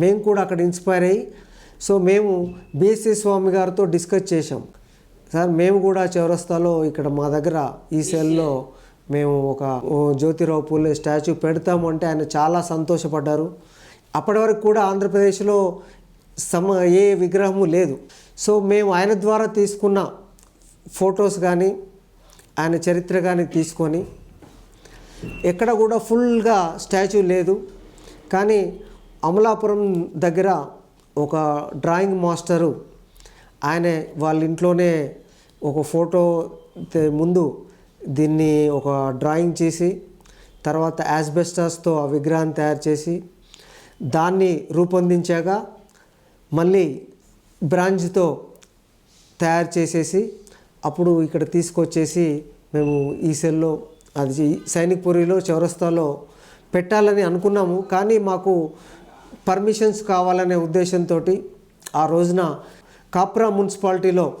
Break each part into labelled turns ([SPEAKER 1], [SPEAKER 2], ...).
[SPEAKER 1] మేము కూడా అక్కడ ఇన్స్పైర్ అయ్యి సో మేము బీఎస్సీ స్వామి గారితో డిస్కస్ చేసాం సార్ మేము కూడా చౌరస్తాలో ఇక్కడ మా దగ్గర ఈ సెల్లో మేము ఒక జ్యోతిరావు పూలే స్టాచ్యూ పెడతాము అంటే ఆయన చాలా సంతోషపడ్డారు. అప్పటి వరకు కూడా ఆంధ్రప్రదేశ్లో సమ ఏ విగ్రహము లేదు. సో మేము ఆయన ద్వారా తీసుకున్న ఫొటోస్ కానీ ఆయన చరిత్ర కానీ తీసుకొని ఎక్కడ కూడా ఫుల్గా స్టాచ్యూ లేదు. కానీ అమలాపురం దగ్గర ఒక డ్రాయింగ్ మాస్టరు ఆయన వాళ్ళ ఇంట్లోనే ఒక ఫోటో ముందు దీన్ని ఒక డ్రాయింగ్ చేసి తర్వాత యాస్బెస్టాస్తో ఆ విగ్రహాన్ని తయారు చేసి దాన్ని రూపొందించాక మళ్ళీ బ్రాంచ్తో తయారు చేసేసి అప్పుడు ఇక్కడ తీసుకొచ్చేసి మేము ఈ సెల్లో అది సైనిక్పురిలో చౌరస్తాలో పెట్టాలని అనుకున్నాము. కానీ మాకు పర్మిషన్స్ కావాలనే ఉద్దేశంతో ఆ రోజున కాప్రా మున్సిపాలిటీలో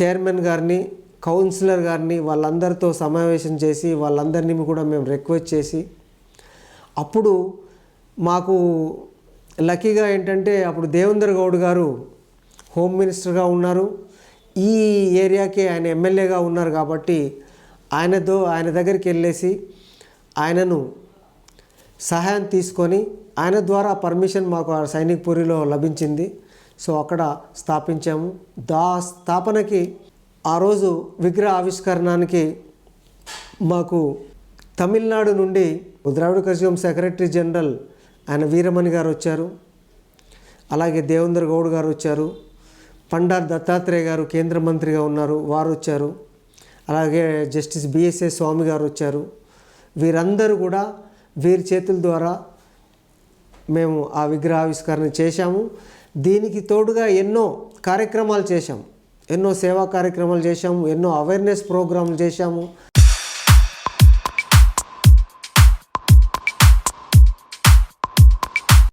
[SPEAKER 1] చైర్మన్ గారిని కౌన్సిలర్ గారిని వాళ్ళందరితో సమావేశం చేసి వాళ్ళందరినీ కూడా మేము రిక్వెస్ట్ చేసి అప్పుడు మాకు లక్కీగా ఏంటంటే అప్పుడు దేవేందర్ గౌడ్ గారు హోమ్ మినిస్టర్గా ఉన్నారు. ఈ ఏరియాకి ఆయన ఎమ్మెల్యేగా ఉన్నారు కాబట్టి ఆయనతో ఆయన దగ్గరికి వెళ్ళేసి ఆయనను సహాయం తీసుకొని ఆయన ద్వారా పర్మిషన్ మాకు ఆ సైనిక్పురిలో లభించింది. సో అక్కడ స్థాపించాము. దా స్థాపనకి ఆ రోజు విగ్రహ ఆవిష్కరణానికి మాకు తమిళనాడు నుండి ద్రావిడ కజగం సెక్రటరీ జనరల్ ఆయన వీరమణి గారు వచ్చారు. అలాగే దేవేంద్ర గౌడ్ గారు వచ్చారు. పండార్ దత్తాత్రేయ గారు కేంద్ర మంత్రిగా ఉన్నారు. వారు వచ్చారు. అలాగే జస్టిస్ బిఎస్ఏ స్వామి గారు వచ్చారు. వీరందరూ కూడా వీరి చేతుల ద్వారా మేము ఆ విగ్రహావిష్కరణ చేశాము. దీనికి తోడుగా ఎన్నో కార్యక్రమాలు చేశాము. ఎన్నో సేవా కార్యక్రమాలు చేశాము. ఎన్నో అవేర్నెస్ ప్రోగ్రాంలు చేశాము.